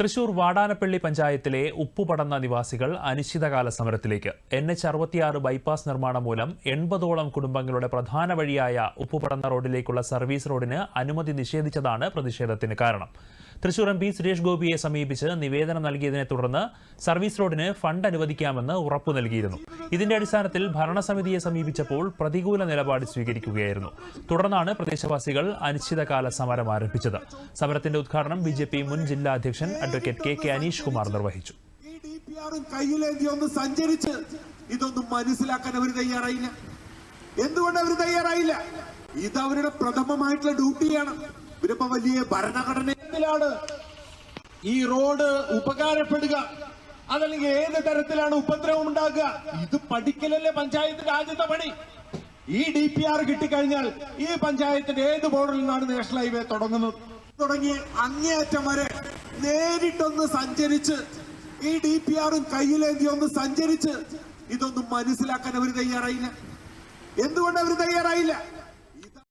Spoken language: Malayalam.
തൃശൂർ വാടാനപ്പള്ളി പഞ്ചായത്തിലെ ഉപ്പുപടന്ന നിവാസികൾ അനിശ്ചിതകാല സമരത്തിലേക്ക്. എൻ എച്ച് അറുപത്തിയാറ് ബൈപ്പാസ് നിർമ്മാണം മൂലം എൺപതോളം കുടുംബങ്ങളുടെ പ്രധാന വഴിയായ ഉപ്പുപടന്ന റോഡിലേക്കുള്ള സർവീസ് റോഡിന് അനുമതി നിഷേധിച്ചതാണ് പ്രതിഷേധത്തിന് കാരണം. തൃശൂർ എം പി സുരേഷ് ഗോപിയെ സമീപിച്ച് നിവേദനം നൽകിയതിനെ തുടർന്ന് സർവീസ് റോഡിന് ഫണ്ട് അനുവദിക്കാമെന്ന് ഉറപ്പു നൽകിയിരുന്നു. ഇതിന്റെ അടിസ്ഥാനത്തിൽ ഭരണസമിതിയെ സമീപിച്ചപ്പോൾ പ്രതികൂല നിലപാട് സ്വീകരിക്കുകയായിരുന്നു. തുടർന്നാണ് പ്രദേശവാസികൾ അനിശ്ചിതകാല സമരം ആരംഭിച്ചത്. സമരത്തിന്റെ ഉദ്ഘാടനം ബി മുൻ ജില്ലാ അധ്യക്ഷൻ advocate K K Aneesh Kumar നിർവഹിച്ചു. ഒന്ന് ഇതൊന്നും മനസ്സിലാക്കാൻ എന്തുകൊണ്ട് അവർ തയ്യാറായില്ല? ഇത് അവരുടെ പ്രഥമമായിട്ടുള്ള ഡ്യൂട്ടിയാണ്. ഇവരിപ്പോ വലിയ ഭരണഘടനയിലാണ് ഈ റോഡ് ഉപകാരപ്പെടുക. അതല്ലെങ്കിൽ ഏത് തരത്തിലാണ് ഉപദ്രവം ഉണ്ടാകുക? ഇത് പഠിക്കലല്ലേ പഞ്ചായത്തിന്റെ ആദ്യത്തെ പണി. ഈ ഡി പി ആർ കിട്ടിക്കഴിഞ്ഞാൽ ഈ പഞ്ചായത്തിന്റെ ഏത് ബോർഡിൽ നിന്നാണ് നാഷണൽ ഹൈവേ തുടങ്ങുന്നത്? തുടങ്ങി അങ്ങേയറ്റം വരെ നേരിട്ടൊന്ന് സഞ്ചരിച്ച് ഈ ഡി പി ആറും കയ്യിലേന്തി ഒന്ന് സഞ്ചരിച്ച് ഇതൊന്നും മനസ്സിലാക്കാൻ അവർ തയ്യാറായില്ല. എന്തുകൊണ്ട് അവർ തയ്യാറായില്ല?